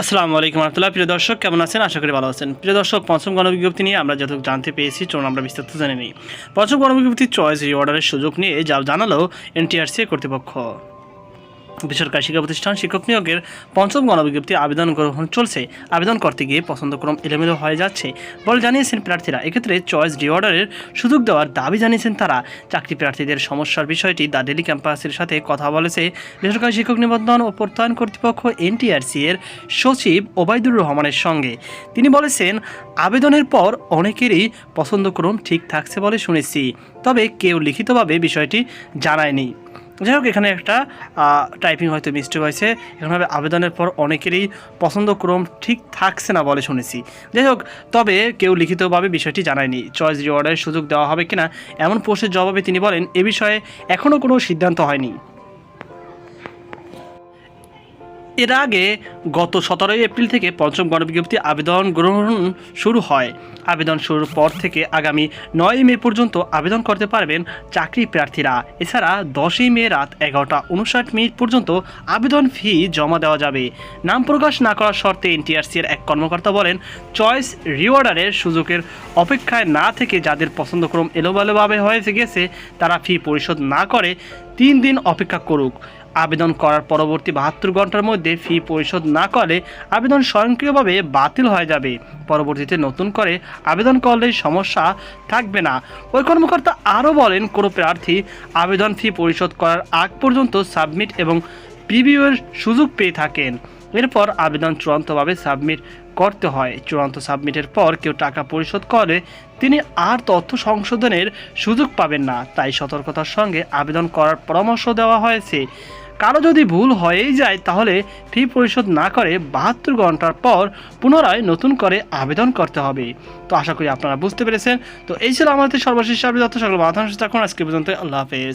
আসসালামু আলাইকুম রহমতুল্লাহ। প্রিয় দর্শক, কেমন আছেন? আশা করি ভালো আছেন। প্রিয় দর্শক, পঞ্চম গণবিজ্ঞপ্তি নিয়ে আমরা যত জানতে পেয়েছি চলুন আমরা বিস্তারিত জেনে নিই। পঞ্চম গণবিজ্ঞপ্তির চয়েস রিঅর্ডারের সুযোগ নিয়ে যা জানালো এনটিআরসি কর্তৃপক্ষ। বেসরকারি শিক্ষা প্রতিষ্ঠান শিক্ষক নিয়োগের পঞ্চম গণবিজ্ঞপ্তি আবেদন গ্রহণ চলছে। আবেদন করতে গিয়ে পছন্দক্রম এলোমেলো হয়ে যাচ্ছে বলে জানিয়েছেন প্রার্থীরা। এক্ষেত্রে চয়েস রিঅর্ডারের সুযোগ দেওয়ার দাবি জানিয়েছেন তারা। চাকরি প্রার্থীদের সমস্যার বিষয়টি দ্য ডেলি ক্যাম্পাসের সাথে কথা বলেছে বেসরকারি শিক্ষক নিবন্ধন ও প্রত্যয়ন কর্তৃপক্ষ এনটিআরসি এর সচিব ওবায়দুর রহমানের সঙ্গে। তিনি বলেছেন, আবেদনের পর অনেকেরই পছন্দক্রম ঠিক থাকছে বলে শুনেছি, তবে কেউ লিখিতভাবে বিষয়টি জানায়নি। যাই হোক, এখানে একটা টাইপিং হয়তো মিস্টেক হয়েছে। এখানে আবেদনের পর অনেকেরই পছন্দক্রম ঠিক থাকছে না বলে শুনেছি। যাই হোক, তবে কেউ লিখিতভাবে বিষয়টি জানায়নি। চয়েস রিওয়ার্ডের সুযোগ দেওয়া হবে কিনা এমন প্রশ্নের জবাবে তিনি বলেন, এ বিষয়ে এখনও কোনো সিদ্ধান্ত হয়নি। এর আগে গত সতেরোই এপ্রিল থেকে পঞ্চম গণবিজ্ঞপ্তি আবেদন গ্রহণ শুরু হয়। আবেদন শুরুর পর থেকে আগামী নয় মে পর্যন্ত আবেদন করতে পারবেন চাকরি প্রার্থীরা। এছাড়া দশই মে রাত এগারোটা উনষাট মিনিট পর্যন্ত আবেদন ফি জমা দেওয়া যাবে। নাম প্রকাশ না করার শর্তে এনটিআরসির এক কর্মকর্তা বলেন, চয়েস রিওয়ার্ডারের সুযোগের অপেক্ষায় না থেকে যাদের পছন্দক্রম এলোমেলোভাবে হয়ে গেছে, তারা ফি পরিশোধ না করে তিন দিন অপেক্ষা করুক। আবেদন করার পরবর্তী বাহাত্তর ঘণ্টার মধ্যে ফি পরিশোধ না করলে আবেদন স্বয়ংক্রিয়ভাবে বাতিল হয়ে যাবে। পরবর্তীতে নতুন করে আবেদন করলে সমস্যা থাকবে না। ওই কর্মকর্তা আরও বলেন, কোনো প্রার্থী আবেদন ফি পরিশোধ করার আগ পর্যন্ত সাবমিট এবং প্রিভিউয়ের সুযোগ পেয়ে থাকেন। এরপর আবেদন চূড়ান্তভাবে সাবমিট করতে হয়। চূড়ান্ত সাবমিটের পর কেউ টাকা পরিশোধ করে, তিনি আর তথ্য সংশোধনের সুযোগ পাবেন না। তাই সতর্কতার সঙ্গে আবেদন করার পরামর্শ দেওয়া হয়েছে। কারও যদি ভুল হয়েই যায়, তাহলে ফি পরিশোধ না করে বাহাত্তর ঘণ্টার পর পুনরায় নতুন করে আবেদন করতে হবে। তো আশা করি আপনারা বুঝতে পেরেছেন। তো এই ছিল আমাদের সর্বশেষ আপডেট। সকল মাথা থাকুন আজকে পর্যন্ত আল্লাহ হাফেজ।